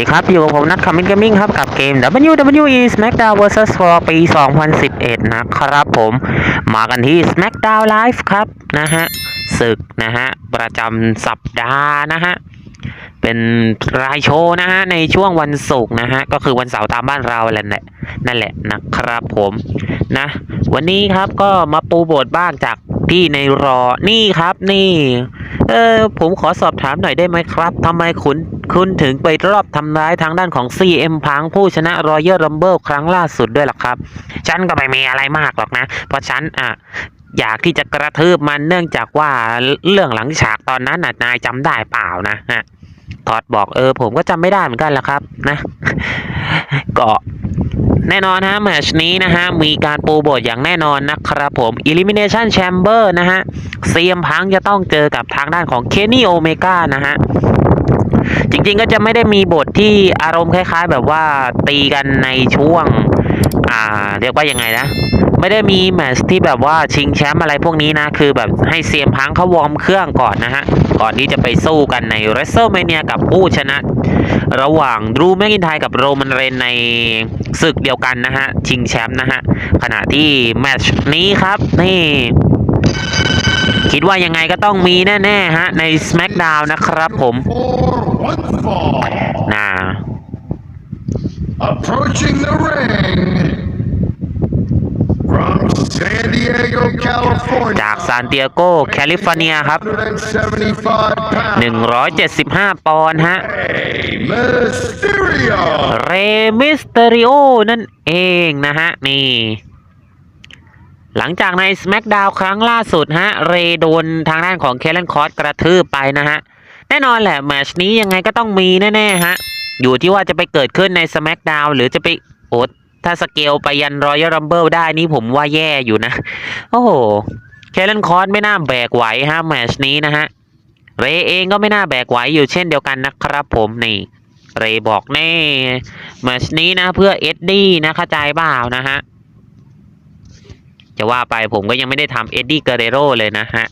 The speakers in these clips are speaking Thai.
ดีครับ อยู่กับผมนัทคอมมินเกมมิ่งครับ กับเกม WWE SmackDown vs Raw ปี 2011 นะครับผม มากันที่ SmackDown Live ครับ นะฮะศึกนะฮะ ประจำสัปดาห์นะฮะ เป็นรายโชว์นะฮะ ในช่วงวันศุกร์นะฮะ ก็คือวันเสาร์ตามบ้านเราแหละนั่นแหละนะครับผมนะ วันนี้ครับก็มาปูบทบ้างจากที่ในรอนี่ครับนี่ เออผมขอสอบถามหน่อยได้ไหมครับทำไมคุณคุณถึงไปรอบทำร้ายทางด้านของ CM พังผู้ชนะรอยัลรัมเบิลครั้งล่าสุดด้วยล่ะครับ ฉันก็ไม่มีอะไรมากหรอกนะ เพราะฉันอะอยากที่จะกระทืบมันเนื่องจากว่าเรื่องหลังฉากตอนนั้นนายจำได้เปล่านะฮะทอดบอกเออ ผมก็จำไม่ได้เหมือนกันละครับ นะ ก็ แน่นอนฮะแมตชนี้นะฮะมีการปูบทอย่างแน่นอนนะครับผม Elimination Chamber นะฮะเซียมพังจะต้องเจอกับทางด้านของเคนนี่โอเมก้านะฮะจริงๆก็จะไม่ได้มีบทที่อารมณ์คล้าย ๆ แบบว่าตีกันในช่วง อ่า เรียกว่ายังไงนะ ไม่ได้มีแมตช์ที่แบบว่าชิงแชมป์อะไรพวกนี้นะ คือแบบให้เซียมพังเขาวอร์มเครื่องก่อนนะฮะ ก่อนที่จะไปสู้กันใน w r e s t l e m a n i a กับผู้ชนะ ระหว่างดรูแม c กินไทยกับโรมันเรนในศึกเดียวกันนะฮะ ชิงแชมป์นะฮะ ขณะที่แมตช์นี้ครับนี่คิดว่ายังไงก็ต้องมีแน่ๆฮะ ใน SmackDown นะครับผม For one fall, น่า approaching the ring จากซานเตียโกแคลิฟอร์เนียครับ 175 pounds. 175ปอนด์ฮะ Mysterio. เรมิสเตอริโอนั่นเองนะฮะ นี่ หลังจากใน SmackDown ครั้งล่าสุดฮะ เรโดนทางด้านของเคเลนคอสกระทืบไปนะฮะ แน่นอนแหละแมตชนี้ยังไงก็ต้องมีแน่ ๆ ฮะ อยู่ที่ว่าจะไปเกิดขึ้นใน SmackDown หรือจะไปโอ๊ต ถ้าสเกลไปยัน Royal Rumble ได้นี่ผมว่าแย่อยู่นะ โอ้โหเคเลนคอสไม่น่าแบกไหวฮะแมชนี้นะฮะ เรเองก็ไม่น่าแบกไหวอยู่เช่นเดียวกันนะครับผมนี่เรบอกแน่แมชนี้นะเพื่อเอ็ดดี้นะเข้าใจเปล่านะฮะจะว่าไปผมก็ยังไม่ได้ทำเอ็ดดี้เกเรโรเลยนะฮะ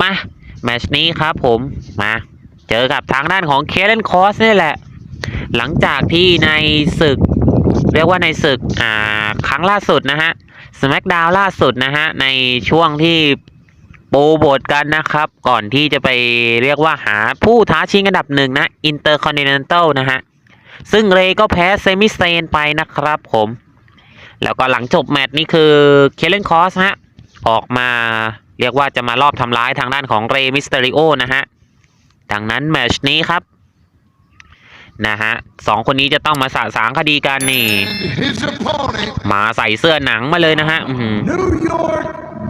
มาแมชนี้ครับผมมาเจอกับทางด้านของเคเลนคอสนี่แหละ หลังจากที่ในศึก เรียกว่าในศึกอ่าครั้งล่าสุดนะฮะสมักดาวล่าสุดนะฮะในช่วงที่ปูบทกันนะครับ ก่อนที่จะไปเรียกว่าหาผู้ท้าชิงอันดับหนึ่งนะอินเตอร์คอนติเนนตัลนะฮะ ซึ่งเรย์ก็แพ้เซมิสเตนไปนะครับผม แล้วก็หลังจบแมตช์นี้คือเคเลนคอสฮะ ออกมาเรียกว่าจะมารอบทำร้ายทางด้านของเรย์มิสเตอริโอนะฮะ ดังนั้นแมตช์นี้ครับ นะฮะสองคนนี้จะต้องมาสะสางคดีกันนี่ And his opponent, มาใส่เสื้อหนังมาเลยนะฮะอื้อหือ New York,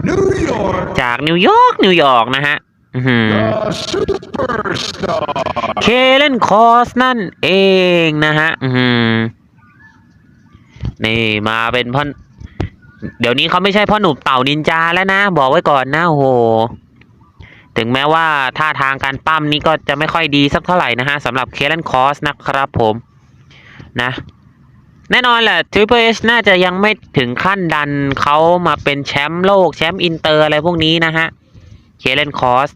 New York, จากนิวยอร์กนิวยอร์กนะฮะอื้อหือ the superstar. เคเลนคอสนั่นเองนะฮะอืมนี่มาเป็นพ่อเดี๋ยวนี้เขาไม่ใช่พ่อหนุ่มเต่านินจาแล้วนะ บอกไว้ก่อนนะโอ้โห ถึงแม้ว่าท่าทางการปั้มนี่ก็จะไม่ค่อยดีสักเท่าไหร่นะฮะสำหรับเคเลนคอสนะครับผมนะแน่นอนแหละ Triple H น่าจะยังไม่ถึงขั้นดันเขามาเป็นแชมป์โลกแชมป์อินเตอร์อะไรพวกนี้นะฮะเคเลนคอส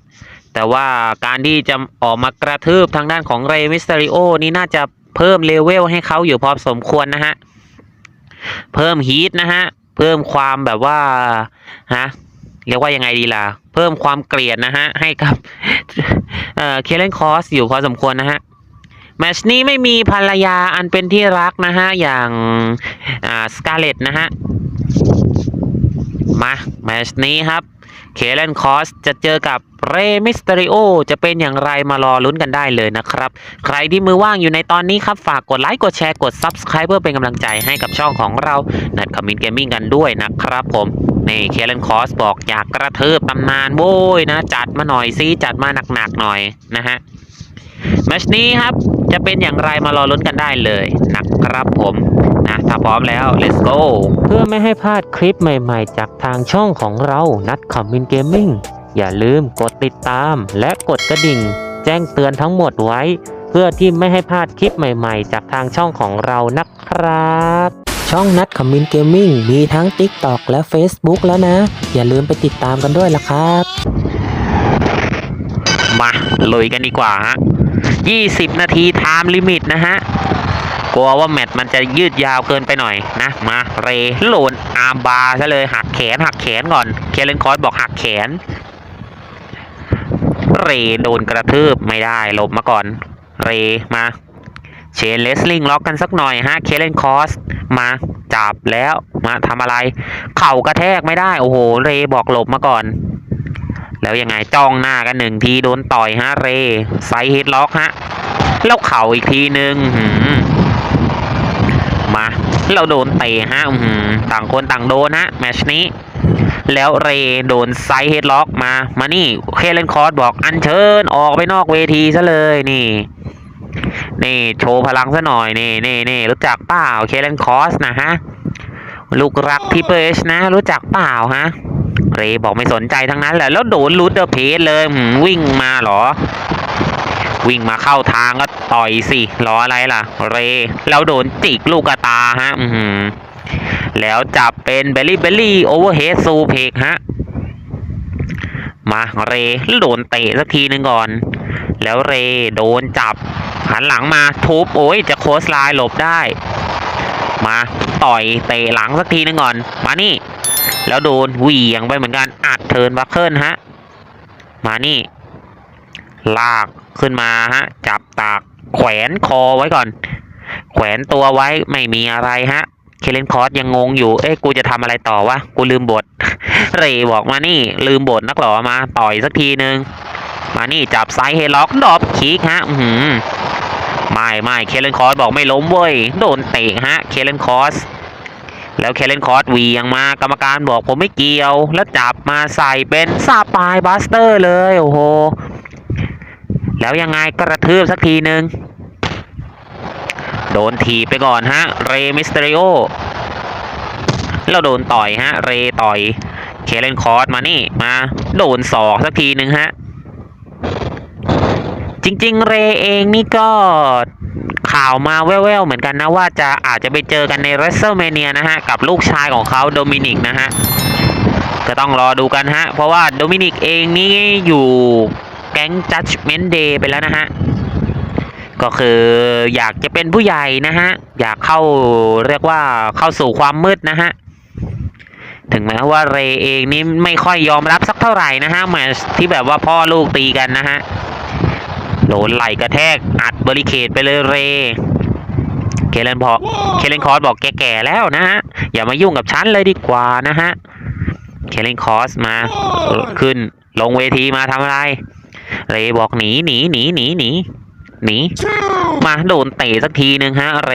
แต่ว่าการที่จะออกมากระทืบทางด้านของเรมิสเตริโอนี่น่าจะเพิ่มเลเวลให้เขาอยู่พอสมควรนะฮะ เพิ่มฮีทนะฮะ เพิ่มความแบบว่าฮะ เรียกว่ายังไงดีล่ะ เพิ่มความเกลียดนะฮะ ให้กับเอ่อเคเลนคอสอยู่พอสมควรนะฮะแมชนี้ไม่มีภรรยาอันเป็นที่รักนะฮะ อย่างอ่าสกาเลตนะฮะ มาแมชนี้ครับเคเลนคอสจะเจอกับเรมิสเตริโอจะเป็นอย่างไรมารอลุ้นกันได้เลยนะครับ ใครที่มือว่างอยู่ในตอนนี้ครับ ฝากกดไลค์กดแชร์กด Subscribe เพื่อเป็นกำลังใจให้กับช่องของเรานัดคอมมินเกมมิ่งกันด้วยนะครับผม นี่เคเลนคอสบอกอยากกระเทืบตำนานโว้ยนะ จัดมาหน่อยซิจัดมาหนักๆหน่อยนะฮะแมชนี้ครับจะเป็นอย่างไรมารอลุ้นกันได้เลยนะครับผมนะถ้าพร้อมแล้ว let's go เพื่อไม่ให้พลาดคลิปใหม่ๆ จากทางช่องของเรานัดคอมมินเกมมิ่งอย่าลืมกดติดตามและกดกระดิ่ง แจ้งเตือนทั้งหมดไว้ เพื่อที่ไม่ให้พลาดคลิปใหม่ๆ จากทางช่องของเรานะครับ ช่องนัดคอมมินเกมมิ่งมีทั้ง TikTok และ Facebook แล้วนะ อย่าลืมไปติดตามกันด้วยล่ะครับ มาลุยกันดีกว่าฮะ 20 นาทีไทม์ลิมิตนะฮะ กลัวว่าแมตช์มันจะยืดยาวเกินไปหน่อยนะ มาเรโหลนอาร์บาซะเลยหักแขนหักแขนก่อน เคเลนคอร์สบอกหักแขน เรโดนกระทืบไม่ได้หลบมาก่อน เรมา เชนเลสลิงล็อกกันสักหน่อยฮะเคเลนคอสมาจับแล้วมาทำอะไร เข่ากระแทกไม่ได้ โอ้โห เรบอกหลบมาก่อน แล้วยังไงจ้องหน้ากันหนึ่งทีโดนต่อยฮะเรไซด์ฮิตล็อกฮะแล้วเข่าอีกทีหนึ่งมาเราโดนเตะฮะต่างคนต่างโดนฮะแมชนี้แล้วเรโดนไซด์เฮดล็อกมา มานี่ เคเลนคอร์สบอกอันเชิญออกไปนอกเวทีซะเลยนี่ นี่โชว์พลังซะหน่อยนี่นี่นี่รู้จักเปล่าเคเลนคอสนะฮะลูกรักทีเปชนะ รู้จักเปล่าฮะเรบอกไม่สนใจทั้งนั้นแหละแล้วโดนลูดเดอร์เพสเลยหืมวิ่งมาเหรอ วิ่งมาเข้าทางก็ต่อยสิรออะไรล่ะ เรแล้วโดนจิกลูกกระตาฮะอือหือแล้วจับเป็นเบลลี่เบลลี่โอเวอร์เฮดซูเพกฮะมาเรแล้วโดนเตะสักทีหนึ่งก่อน แล้วเรโดนจับ หันหลังมาทุบโอ้ยจะโคสไลน์หลบได้ มาต่อยเตะหลังสักทีหนึงก่อน มานี่ แล้วโดนเหวี่ยงไปเหมือนกันอัดเทินบัคเคิลฮะ มานี่ ลากขึ้นมาฮะ จับตากแขวนคอไว้ก่อน แขวนตัวไว้ไม่มีอะไรฮะเคเลนคอร์สยังงงอยู่ เอ้ยกูจะทำอะไรต่อวะ กูลืมบท เรบอกมานี่ ลืมบทนักหรอมา ต่อยสักทีนึง มานี่จับไซด์เฮล็อกดรอปคิกฮะอือหือไม่ไม่เคเลนคอร์สบอกไม่ล้มเว้ย โดนเตะฮะเคเลนคอร์สแล้วเคเลนคอร์สวียงมากรรมการบอกผมไม่เกี่ยว แล้วจับมาใส่เป็นซาปายบัสเตอร์เลย โอ้โห แล้วยังไงกระทืบสักทีหนึ่งโดนถีไปก่อนฮะ เรมิสเตริโอแล้วโดนต่อยฮะ เรต่อย เคเลนคอร์สมานี่มา โดนศอกสักทีหนึ่งฮะ จริง ๆ เรเองนี่ก็ข่าวมาแว่วๆเหมือนกันนะว่าจะอาจจะไปเจอกันใน w r e s t l e m a n i a นะฮะ กับลูกชายของเขาโดมินิกนะฮะ ก็ต้องรอดูกันฮะ เพราะว่าโดมินิกเองนี่อยู่แก๊ง Judgment Day ไปแล้วนะฮะ ก็คืออยากจะเป็นผู้ใหญ่นะฮะ อยากเข้าเรียกว่าเข้าสู่ความมืดนะฮะถึงแม้ว่าเรเองนี่ไม่ค่อยยอมรับสักเท่าไหร่นะฮะแมชที่แบบว่าพ่อลูกตีกันนะฮะ โดนไหลกระแทก อัดบริเคดไปเลยเร เคเลนพอเคเลนคอร์สบอกแก่ๆแล้วนะฮะ อย่ามายุ่งกับฉันเลยดีกว่านะฮะ เคเลนคอร์สมาเออขึ้นลงเวทีมาทำอะไร เรบอกหนีหนีหนีหนีหนีหนี Two. มาโดนเตะสักทีหนึ่งฮะเร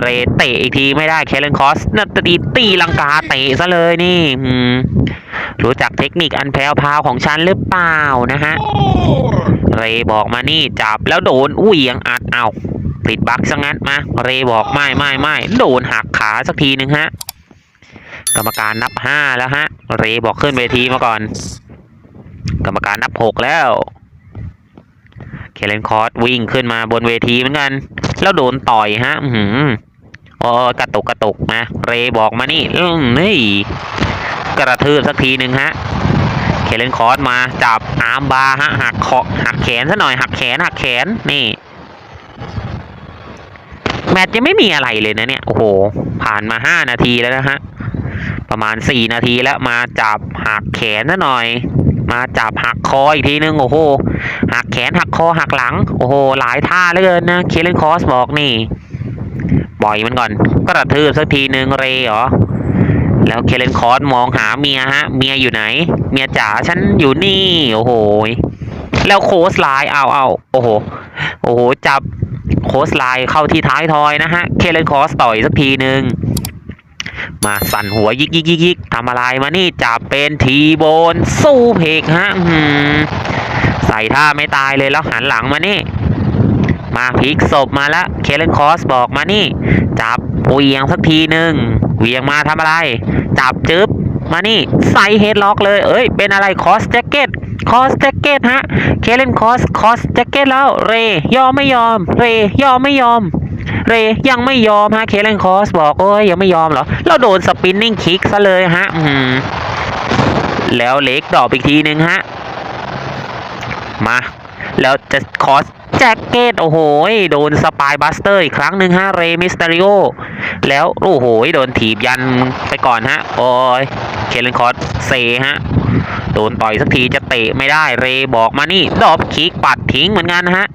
เรเตะอีกทีไม่ได้ เคเลนคอสนัตตีตีลังกาเตะซะเลยนี่อืม รู้จักเทคนิคอันแพรวพาวของฉันหรือเปล่านะฮะ เรบอกมานี่จับแล้วโดนอุ้ยยังอัดเอาติดบั๊กซะงั้นมา เรบอกไม่ไม่ไม่โดนหักขาสักทีหนึ่งฮะ กรรมการนับห้าแล้วฮะ เรบอกขึ้นเวทีมาก่อน กรรมการนับหกแล้ว เคเลนคอร์สวิ่งขึ้นมาบนเวทีเหมือนกัน แล้วโดนต่อยฮะ อือหือ โอ้กระตุกกระตุกมา เรบอกมานี่อืมนี่ กระทืบสักทีหนึ่งฮะ เคเลนคอร์สมาจับอาร์มบาร์ฮะหักคอหักแขนซะหน่อยหักแขนหักแขนนี่ แมตช์ยังไม่มีอะไรเลยนะเนี่ย โอ้โห ผ่านมาห้านาทีแล้วนะฮะ ประมาณสี่นาทีแล้วมาจับหักแขนซะหน่อย มาจับหักคออีกทีนึงโอ้โหหักแขนหักคอหักหลัง โอ้โห หลายท่าเหลือเกินนะ เคเลนคอสบอกนี่ ปล่อยมันก่อนก็ระทืบสักทีนึงเรเหรอ แล้วเคเลนคอสมองหาเมียฮะ เมียอยู่ไหน เมียจ๋าฉันอยู่นี่ โอ้โหแล้วโคสไลน์เอาเอาโอ้โห โอ้โห จับโคสไลน์เข้าที่ท้ายทอยนะฮะ เคเลนคอสต่อยสักทีนึงมาสั่นหัวยิกยิกยิกยิกทำอะไรมานี่จับเป็นทีโบนสู้เพกฮะใส่ท่าไม่ตายเลยแล้วหันหลังมานี่ มาพลิกศพมาแล้วเคเลนคอสบอกมานี่ จับเวียงสักทีหนึ่งเวียงมาทำอะไร จับจึ๊บมานี่ใส่เฮดล็อกเลย เอ้ย เป็นอะไรคอสแจ็คเก็ตคอสแจ็คเก็ตฮะ เคเลนคอสคอสแจ็คเก็ตแล้ว เรยอมไม่ยอม เรยอมไม่ยอม เรยังไม่ยอมฮะ เคเลนคอสบอกโอ้ยยังไม่ยอมเหรอ เราโดนสปินนิ่งคิกซะเลยฮะอืแล้วเล็กดรอปอีกทีหนึ่งฮะ มา แล้วจะคอส แจ็คเก็ตโอ้โหโดนสปายบัสเตอร์อีกครั้งหนึ่งฮะเรมิสเตริโอแล้วโอ้โหโดนถีบยันไปก่อนฮะโอ้ยเคเลนคอร์สเซฮะโดนต่อยสักทีจะเตะไม่ได้เรบอกมานี่ดอบคิกปัดทิ้งเหมือนกันนะฮะ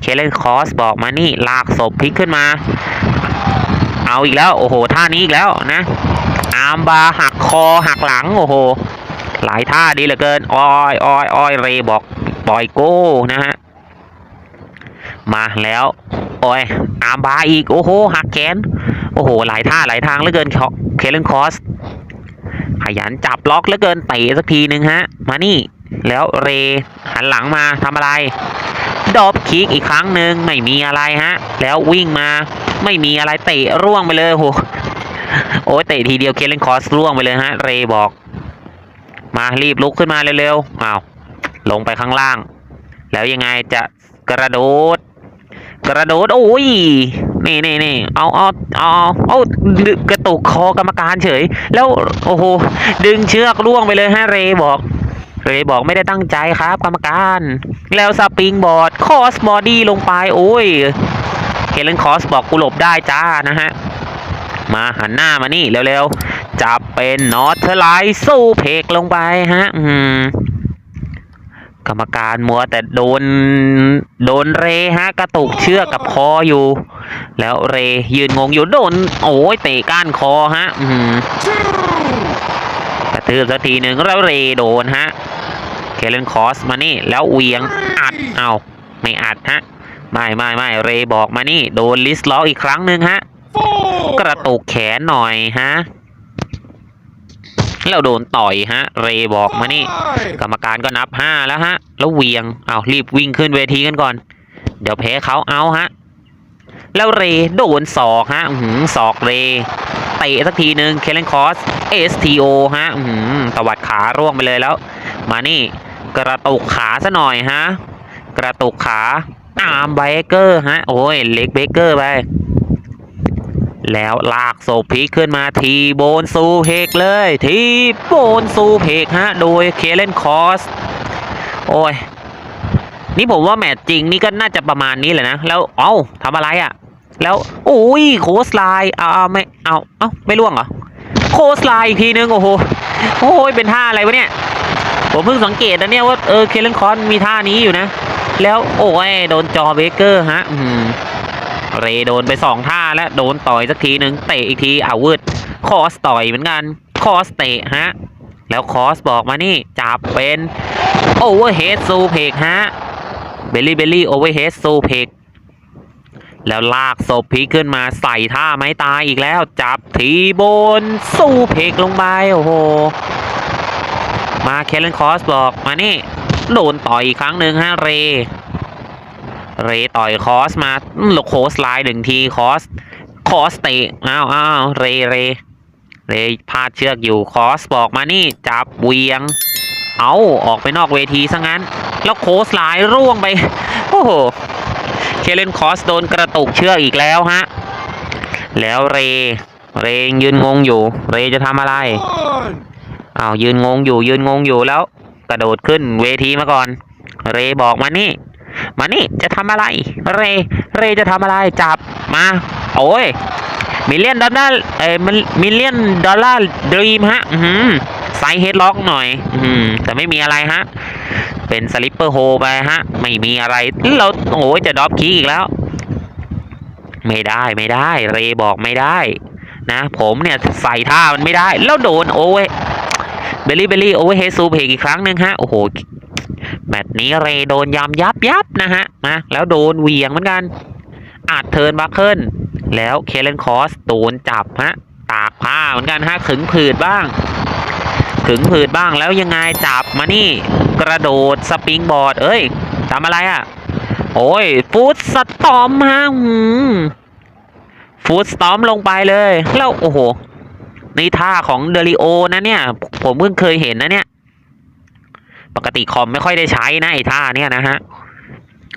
เคเลนคอสบอกมานี่ลากศพพลิกขึ้นมา เอาอีกแล้วโอ้โหท่านี้อีกแล้วนะอาร์มบาหักคอหักหลังโอ้โหหลายท่าดีเหลือเกินออยอ้อยอ้อยเรบอกปล่อยโก้นะฮะ มาแล้ว โอ้ยอาร์มบาร์อีก โอ้โหหักแขน โอ้โห หลายท่าหลายทางเหลือเกินเคเลนคอส ขยันจับล็อกเหลือเกินเตะสักทีหนึ่งฮะ มานี่ แล้วเรหันหลังมาทำอะไร ดอบคิกอีกครั้งหนึ่งไม่มีอะไรฮะ แล้ววิ่งมาไม่มีอะไรเตะร่วงไปเลยโหโอ้ยเตะทีเดียวเคเลนคอสร่วงไปเลยฮะ เรบอก มารีบลุกขึ้นมาเร็วๆอ้าวลงไปข้างล่าง แล้วยังไงจะกระโดด กระโดดโอ้ยนี่นี่นี่เอาเอาเอาเอาดึงกระตุกคอกรรมการเฉย แล้วโอ้โหดึงเชือกล่วงไปเลยฮะเรบอกเรบอกไม่ได้ตั้งใจครับ กรรมการ แล้วสปริงบอร์ดคอสบอดี้ลงไปโอ้ยเคเลนคอสบอกกูหลบได้จ้านะฮะมาหันหน้ามานี่เร็วๆจับเป็นนอตเทอร์ไลท์สู้เพกลงไปฮะ อืม กรรมการมัวแต่โดนโดนเรฮะกระตุกเชือกกับคออยู่ แล้วเรยืนงงอยู่โดน โอ้ยเตะก้านคอฮะอืมกระทืบสักทีหนึ่งแล้วเรโดนฮะเคเลนคอสมานี่ แล้วเวียงอัดเอาไม่อัดฮะไม่ไม่ไม่เรบอกมานี่ โดนลิสล็อกอีกครั้งหนึ่งฮะ กระตุกแขนหน่อยฮะ แล้วโดนต่อยฮะ เรบอกมานี่ Five. กรรมการก็นับห้าแล้วฮะ แล้วเหวียงเอารีบวิ่งขึ้นเวทีกันก่อน เดี๋ยวแพ้เขาเอาฮะ แล้วเรโดนศอกฮะอือหือศอกเรเตะสักทีหนึ่งเคเลนคอส STO ฮะอือหือตวัดขาร่วงไปเลยแล้ว มานี่ กระตุกขาซะหน่อยฮะ กระตุกขาอาร์มเบเกอร์ฮะ โอ้ยเล็กเบเกอร์ไป แล้วลากโซพีคขึ้นมาทีโบนซูเพกเลย ทีโบนซูเพกฮะ โดยเคเลนคอส โอ้ย นี่ผมว่าแมตช์จริงนี่ก็น่าจะประมาณนี้แหละนะ แล้วเอ้าทำอะไรอะ่ะ แล้วโอ้ยโคสไลน์เอาเอาไม่เอาเอ้าไม่ล่วงเหรอโคสไลน์อีกทีนึง โอ้โหโอ้ยเป็นท่าอะไรวะเนี่ย ผมเพิ่งสังเกตนะเนี่ยว่าเออเคเลนคอสมีท่านี้อยู่นะ แล้วโอ้ยโดนจอเบเกอร์ฮะ อืม เรโดนไปสองท่าแล้วโดนต่อยสักทีหนึ่งเตะอีกทีอาวืดคอสต่อยเหมือนกัน คอสเตะฮะ แล้วคอสบอกมานี่จับเป็นโอเวอร์เฮดซูเพกฮะเบลลี่เบลลี่โอเวอร์เฮดซูเพกแล้วลากศพพีขึ้นมาใส่ท่าไม้ตายอีกแล้ว จับทีบนซูเพกลงไปโอ้โห มาเคเลนคอสบอกมานี่โดนต่อยอีกครั้งหนึ่งฮะเร เรต่อยคอสมาอืมแล้วโคสไลน์หนึ่งทีคอสคอสเตะอ้าวอ้าวเรเรเรพาดเชือกอยู่คอสบอกมานี่จับเวียง เอาออกไปนอกเวทีซะงั้น แล้วโคสไลน์ร่วงไป โอ้โหเคเลนคอสโดนกระตุกเชือกอีกแล้วฮะ แล้วเร เรยืนงงอยู่ เรจะทำอะไร One. อ้าวยืนงงอยู่ยืนงงอยู่แล้ว กระโดดขึ้นเวทีมาก่อน เรบอกมานี่ มานี่จะทำอะไร เร เรจะทำอะไรจับมา โอ้ยมิเลียนดอลลาร์เอ้ยมิเลียนดอลลาร์ดรีมฮะอือหือไซเฮดล็อกหน่อย อือหือแต่ไม่มีอะไรฮะ เป็นสลิปเปอร์โฮไปฮะ ไม่มีอะไรเราโอ้ยจะดรอปคีย์อีกแล้ว ไม่ได้ไม่ได้ เรบอกไม่ได้ นะ ผมเนี่ยใส่ท่ามันไม่ได้ แล้วโดนโอ้ยเบลลี่เบลลี่โอเวอร์เฮซูเพกอีกครั้งหนึ่งฮะ โอ้โห แมตช์นี้เรโดนยำยับยับนะฮะมาแล้วโดนเหวียงเหมือนกัน อาจเทินบัคเคิลแล้วเคเลนคอสโดนจับฮะตากผ้าเหมือนกันฮะขึงผืดบ้าง ขึงผืดบ้างแล้วยังไงจับมานี่กระโดดสปริงบอร์ด เอ้ยทำอะไรอะ่ะ โอ้ยฟูดสตอมฮะฟูดสตอมลงไปเลย แล้วโอ้โหนี่ท่าของเดลิโอนะเนี่ย ผมเพิ่งเคยเห็นนะเนี่ย ปกติคอมไม่ค่อยได้ใช้นะไอ้ท่าเนี่ยนะฮะ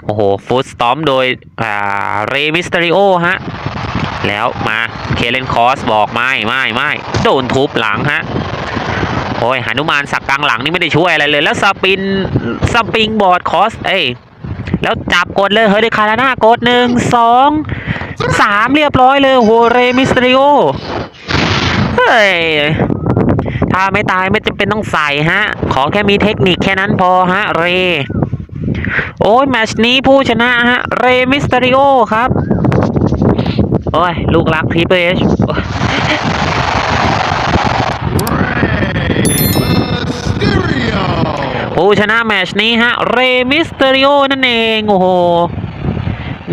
โอ้โหฟูดสตอมโดยอ่าเรมิสเตริโอฮะ แล้วมาเคเลนคอสบอกไม่ไม่ไม่โดนทุบหลังฮะโอ้ยหานุมานสักกลางหลังนี่ไม่ได้ช่วยอะไรเลย แล้วสปินสปริงบอร์ดคอสเอ้ยแล้วจับกดเลยเฮอริคาร์นากดหนึ่งสองสามเรียบร้อยเลยโหเรมิสเตริโอเฮ้ยาไม่ตายไม่จำเป็นต้องใส่ฮะ ขอแค่มีเทคนิคแค่นั้นพอฮะ เร โอ้ยแมชนี้ผู้ชนะฮะ เรมิสเตริโอครับ โอ้ย ลูกรักทีเอชผู้ชนะแมชนี้ฮะ เรมิสเตริโอนั่นเอง โอ้โห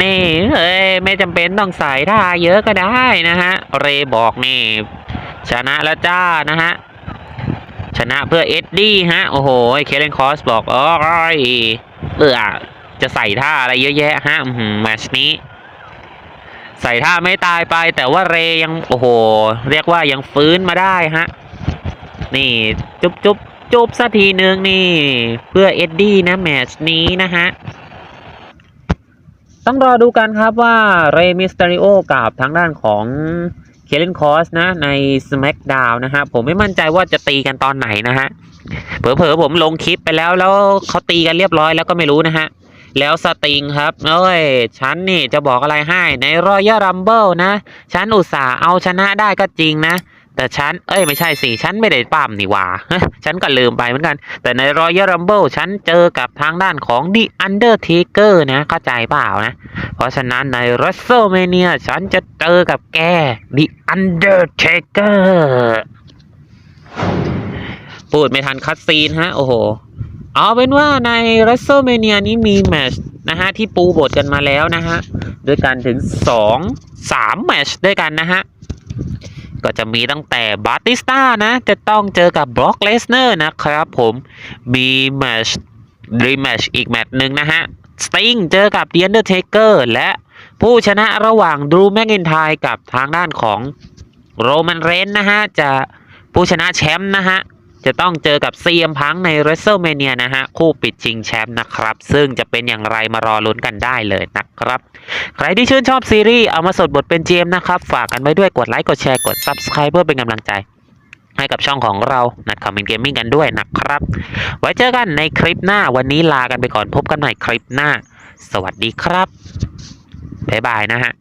นี่เอ้ยไม่จำเป็นต้องใส่ท่าเยอะก็ได้นะฮะ เรบอกนี่ชนะแล้วจ้านะฮะ ชนะเพื่อเอ็ดดี้ฮะ โอ้โหเคเลนคอสบอกโอ้ยเบื่อจะใส่ท่าอะไรเยอะแยะฮะแมชนี้ ใส่ท่าไม่ตายไป แต่ว่าเรยัง โอ้โห เรียกว่ายังฟื้นมาได้ฮะ นี่ จุ๊บจุ๊บจุ๊บสักทีนึงนี่ เพื่อเอ็ดดี้นะแมชนี้นะฮะต้องรอดูกันครับว่าเรมิสเตอริโอกับทางด้านของ เคเลนคอสนะใน SmackDown นะฮะผมไม่มั่นใจว่าจะตีกันตอนไหนนะฮะเผลอๆผมลงคลิปไปแล้วแล้วเขาตีกันเรียบร้อยแล้วก็ไม่รู้นะฮะแล้วสติงครับเอ้ยฉันนี่จะบอกอะไรให้ในรอยัลรัมเบิลนะ ฉันอุตส่าห์เอาชนะได้ก็จริงนะ แต่ฉัน เอ้ยไม่ใช่สิ ฉันไม่ได้ปั้มนี่หว่าฉันก็ลืมไปเหมือนกัน แต่ในรอยัลรัมเบิลฉันเจอกับทางด้านของ The Undertaker นะ เข้าใจเปล่านะ เพราะฉะนั้นใน WrestleMania ฉันจะเจอกับแก The Undertaker พูดไม่ทันคัดซีนฮะ โอ้โห เอาเป็นว่าใน WrestleMania นี้มีแมชนะฮะ ที่ปูบทกันมาแล้วนะฮะ ด้วยกันถึง 2 3 แมชด้วยกันนะฮะ ก็จะมีตั้งแต่บาติสต้านะ จะต้องเจอกับบล็อกเลสเนอร์นะครับผม มีแมชรีแมชอีกแมตช์หนึ่งนะฮะ สติงเจอกับเดนเดอร์เทเกอร์และผู้ชนะระหว่างดูแม c กิน y ยกับทางด้านของโรมันเรนนะฮะ จะผู้ชนะแชมป์นะฮะ จะต้องเจอกับ CM พังใน WrestleMania นะฮะ คู่ปิดชิงแชมป์นะครับ ซึ่งจะเป็นอย่างไรมารอลุ้นกันได้เลยนะครับ ใครที่ชื่นชอบซีรีส์เอามาสดบทเป็นเจมนะครับ ฝากกันไว้ด้วยกดไลค์กดแชร์กด Subscribe เพื่อเป็นกำลังใจ ให้กับช่องของเรานะคอมเมนต์เกมมิ่งกันด้วยนะครับ ไว้เจอกันในคลิปหน้าวันนี้ลากันไปก่อนพบกันใหม่คลิปหน้า สวัสดีครับบ๊ายบายนะฮะ